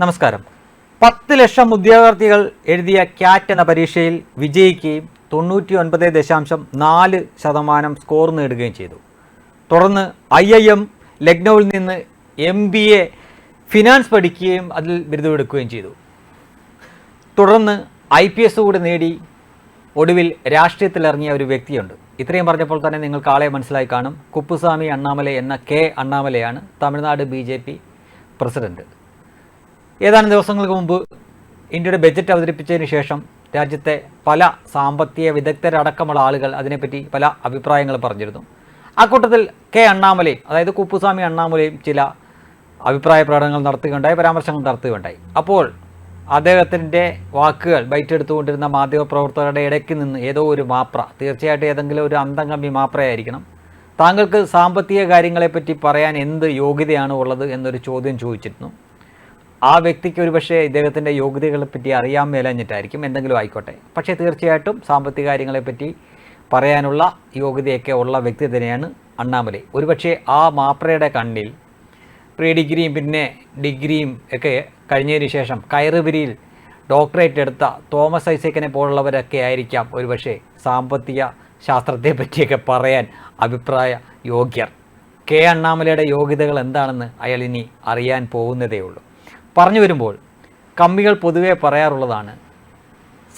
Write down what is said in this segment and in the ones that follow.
നമസ്കാരം. പത്ത് ലക്ഷം ഉദ്യോഗാർത്ഥികൾ എഴുതിയ ക്യാറ്റ് എന്ന പരീക്ഷയിൽ വിജയിക്കുകയും തൊണ്ണൂറ്റി ഒൻപത് ദശാംശം നാല് ശതമാനം സ്കോർ നേടുകയും ചെയ്തു. തുടർന്ന് ഐ ഐ എം ലക്നൌവിൽ നിന്ന് എം ബി എ ഫിനാൻസ് പഠിക്കുകയും അതിൽ ബിരുദമെടുക്കുകയും ചെയ്തു. തുടർന്ന് ഐ പി എസ് കൂടെ നേടി ഒടുവിൽ രാഷ്ട്രീയത്തിലിറങ്ങിയ ഒരു വ്യക്തിയുണ്ട്. ഇത്രയും പറഞ്ഞപ്പോൾ തന്നെ നിങ്ങൾക്ക് ആളെ മനസ്സിലായി കാണും. കുപ്പുസ്വാമി അണ്ണാമല എന്ന കെ അണ്ണാമലയാണ് തമിഴ്നാട് ബി പ്രസിഡന്റ്. ഏതാനും ദിവസങ്ങൾക്ക് മുമ്പ് ഇന്ത്യയുടെ ബജറ്റ് അവതരിപ്പിച്ചതിന് ശേഷം രാജ്യത്തെ പല സാമ്പത്തിക വിദഗ്ധരടക്കമുള്ള ആളുകൾ അതിനെപ്പറ്റി പല അഭിപ്രായങ്ങൾ പറഞ്ഞിരുന്നു. ആ കൂട്ടത്തിൽ കെ അണ്ണാമലയും അതായത് കുപ്പുസ്വാമി അണ്ണാമലയും ചില അഭിപ്രായ പ്രകടനങ്ങൾ നടത്തുകയുണ്ടായി പരാമർശങ്ങൾ നടത്തുകയുണ്ടായി. അപ്പോൾ അദ്ദേഹത്തിന്റെ വാക്കുകൾ ബൈറ്റെടുത്തുകൊണ്ടിരുന്ന മാധ്യമപ്രവർത്തകരുടെ ഇടയ്ക്ക് നിന്ന് ഏതോ ഒരു മാപ്ര തീർച്ചയായിട്ടും ഏതെങ്കിലും ഒരു അന്തംകമ്പി മാപ്രയായിരിക്കണം. താങ്കൾക്ക് സാമ്പത്തിക കാര്യങ്ങളെപ്പറ്റി പറയാൻ എന്ത് യോഗ്യതയാണ് ഉള്ളത് എന്നൊരു ചോദ്യം ചോദിച്ചിരുന്നു. ആ വ്യക്തിക്ക് ഒരു പക്ഷേ ഇദ്ദേഹത്തിന്റെ യോഗ്യതകളെ പറ്റി അറിയാൻ മേലഞ്ഞിട്ടായിരിക്കും എന്തെങ്കിലും ആയിക്കോട്ടെ. പക്ഷേ തീർച്ചയായിട്ടും സാമ്പത്തിക കാര്യങ്ങളെപ്പറ്റി പറയാനുള്ള യോഗ്യതയൊക്കെ ഉള്ള വ്യക്തി തന്നെയാണ് അണ്ണാമലൈ. ഒരുപക്ഷെ ആ മാപ്രയുടെ കണ്ണിൽ പ്രീ ഡിഗ്രിയും പിന്നെ ഡിഗ്രിയും ഒക്കെ കഴിഞ്ഞതിന് ശേഷം കയറുപിരിയിൽ ഡോക്ടറേറ്റ് എടുത്ത തോമസ് ഐസക്കിനെ പോലുള്ളവരൊക്കെ ആയിരിക്കാം ഒരുപക്ഷെ സാമ്പത്തിക ശാസ്ത്രത്തെ പറ്റിയൊക്കെ പറയാൻ അഭിപ്രായ യോഗ്യർ. കെ അണ്ണാമലയുടെ യോഗ്യതകൾ എന്താണെന്ന് അയാൾ ഇനി അറിയാൻ പോകുന്നതേ ഉള്ളൂ. പറഞ്ഞു വരുമ്പോൾ കമ്മികൾ പൊതുവേ പറയാറുള്ളതാണ്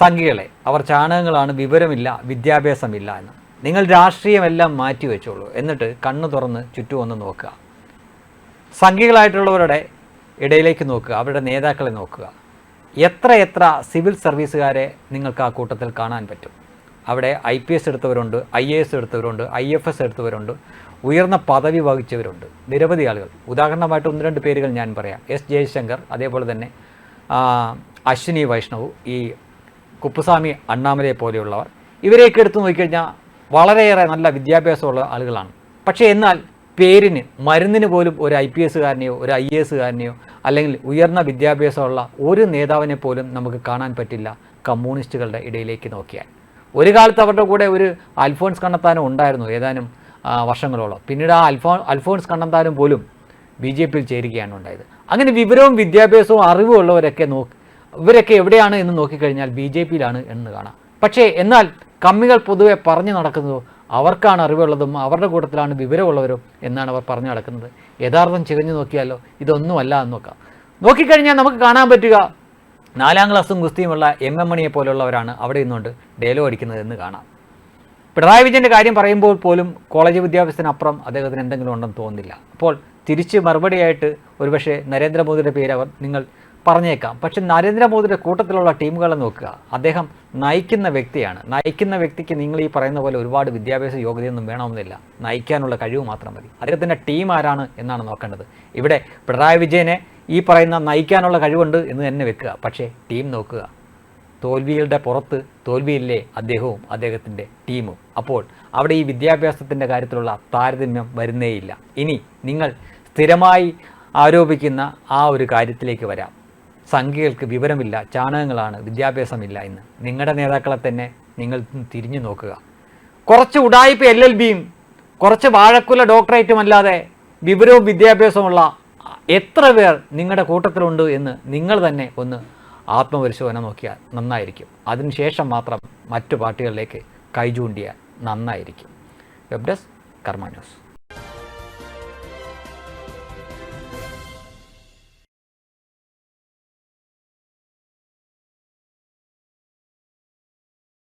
സംഖ്യകളെ അവർ ചാണകങ്ങളാണ് വിവരമില്ല വിദ്യാഭ്യാസമില്ല എന്ന്. നിങ്ങൾ രാഷ്ട്രീയമെല്ലാം മാറ്റി വെച്ചോളൂ. എന്നിട്ട് കണ്ണു തുറന്ന് ചുറ്റും ഒന്ന് നോക്കുക. സംഖ്യകളായിട്ടുള്ളവരുടെ ഇടയിലേക്ക് നോക്കുക അവരുടെ നേതാക്കളെ നോക്കുക. എത്ര എത്ര സിവിൽ സർവീസുകാരെ നിങ്ങൾക്ക് ആ കൂട്ടത്തിൽ കാണാൻ പറ്റും? അവിടെ ഐ പി എസ് എടുത്തവരുണ്ട് ഐ എ എസ് എടുത്തവരുണ്ട് ഐ എഫ് എസ് എടുത്തവരുണ്ട് ഉയർന്ന പദവി വഹിച്ചവരുണ്ട് നിരവധി ആളുകൾ. ഉദാഹരണമായിട്ട് ഒന്ന് രണ്ട് പേരുകൾ ഞാൻ പറയാം. എസ് ജയശങ്കർ അതേപോലെ തന്നെ അശ്വിനി വൈഷ്ണവ് ഈ കുപ്പുസ്വാമി അണ്ണാമലയെ പോലെയുള്ളവർ. ഇവരെയൊക്കെ എടുത്തു നോക്കിക്കഴിഞ്ഞാൽ വളരെയേറെ നല്ല വിദ്യാഭ്യാസമുള്ള ആളുകളാണ്. പക്ഷേ എന്നാൽ പേരിന് മരുന്നിന് പോലും ഒരു ഐ പി എസ്സുകാരനെയോ ഒരു ഐ എ എസ്സുകാരനെയോ അല്ലെങ്കിൽ ഉയർന്ന വിദ്യാഭ്യാസമുള്ള ഒരു നേതാവിനെ പോലും നമുക്ക് കാണാൻ പറ്റില്ല കമ്മ്യൂണിസ്റ്റുകളുടെ ഇടയിലേക്ക് നോക്കിയാൽ. ഒരു കാലത്ത് അവരുടെ കൂടെ ഒരു അൽഫോൺസ് കണ്ണത്താനും ഉണ്ടായിരുന്നു ഏതാനും വർഷങ്ങളോളം. പിന്നീട് ആ അൽഫോ അൽഫോൺസ് കണ്ണന്താനും പോലും ബി ജെ പിയിൽ ചേരുകയാണ് ഉണ്ടായത്. അങ്ങനെ വിവരവും വിദ്യാഭ്യാസവും അറിവും ഉള്ളവരൊക്കെ നോക്കി ഇവരൊക്കെ എവിടെയാണ് എന്ന് നോക്കിക്കഴിഞ്ഞാൽ ബി ജെ പിയിലാണ് എന്ന് കാണാം. പക്ഷേ എന്നാൽ കമ്മികൾ പൊതുവെ പറഞ്ഞു നടക്കുന്നത് അവർക്കാണ് അറിവുള്ളതും അവരുടെ കൂട്ടത്തിലാണ് വിവരമുള്ളവരും എന്നാണ് അവർ പറഞ്ഞു നടക്കുന്നത്. യഥാർത്ഥം ചികഞ്ഞു നോക്കിയാലോ? ഇതൊന്നുമല്ല എന്ന് നോക്കാം. നോക്കിക്കഴിഞ്ഞാൽ നമുക്ക് കാണാൻ പറ്റുക നാലാം ക്ലാസ്സും ഗുസ്തിയുമുള്ള എം എം മണിയെ പോലുള്ളവരാണ് അവിടെ നിന്നുകൊണ്ട് ഡേലോ അടിക്കുന്നത് എന്ന് കാണാം. പിണറായി വിജയന്റെ കാര്യം പറയുമ്പോൾ പോലും കോളേജ് വിദ്യാഭ്യാസത്തിനപ്പുറം അദ്ദേഹത്തിന് എന്തെങ്കിലും ഉണ്ടെന്ന് തോന്നുന്നില്ല. അപ്പോൾ തിരിച്ച് മറുപടിയായിട്ട് ഒരുപക്ഷെ നരേന്ദ്രമോദിയുടെ പേര് അവർ നിങ്ങൾ പറഞ്ഞേക്കാം. പക്ഷെ നരേന്ദ്രമോദിയുടെ കൂട്ടത്തിലുള്ള ടീമുകളെ നോക്കുക. അദ്ദേഹം നയിക്കുന്ന വ്യക്തിയാണ്. നയിക്കുന്ന വ്യക്തിക്ക് നിങ്ങൾ ഈ പറയുന്ന പോലെ ഒരുപാട് വിദ്യാഭ്യാസ യോഗ്യതയൊന്നും വേണമെന്നില്ല. നയിക്കാനുള്ള കഴിവ് മാത്രം മതി. അദ്ദേഹത്തിന്റെ ടീം ആരാണ് എന്നാണ് നോക്കേണ്ടത്. ഇവിടെ പിണറായി വിജയനെ ഈ പറയുന്ന നയിക്കാനുള്ള കഴിവുണ്ട് എന്ന് തന്നെ വെക്കുക. പക്ഷേ ടീം നോക്കുക. തോൽവികളുടെ പുറത്ത് തോൽവിയില്ലേ അദ്ദേഹവും അദ്ദേഹത്തിന്റെ ടീമും. അപ്പോൾ അവിടെ ഈ വിദ്യാഭ്യാസത്തിന്റെ കാര്യത്തിലുള്ള താരതമ്യം വരുന്നേയില്ല. ഇനി നിങ്ങൾ സ്ഥിരമായി ആരോപിക്കുന്ന ആ ഒരു കാര്യത്തിലേക്ക് വരാം. സംഖ്യകൾക്ക് വിവരമില്ല ചാണകങ്ങളാണ് വിദ്യാഭ്യാസമില്ല എന്ന്. നിങ്ങളുടെ നേതാക്കളെ തന്നെ നിങ്ങൾ തിരിഞ്ഞു നോക്കുക. കുറച്ച് ഉടായ്പ എൽ എൽ ബിയും കുറച്ച് വാഴക്കുല ഡോക്ടറേറ്റും അല്ലാതെ വിവരവും വിദ്യാഭ്യാസമുള്ള എത്ര പേർ നിങ്ങളുടെ കൂട്ടത്തിലുണ്ട് എന്ന് നിങ്ങൾ തന്നെ ഒന്ന് ആത്മപരിശോധന നോക്കിയാൽ നന്നായിരിക്കും. അതിനുശേഷം മാത്രം മറ്റു പാർട്ടികളിലേക്ക് കൈചൂണ്ടിയാൽ നന്നായിരിക്കും. വെബ് ഡെസ്ക് കർമ്മ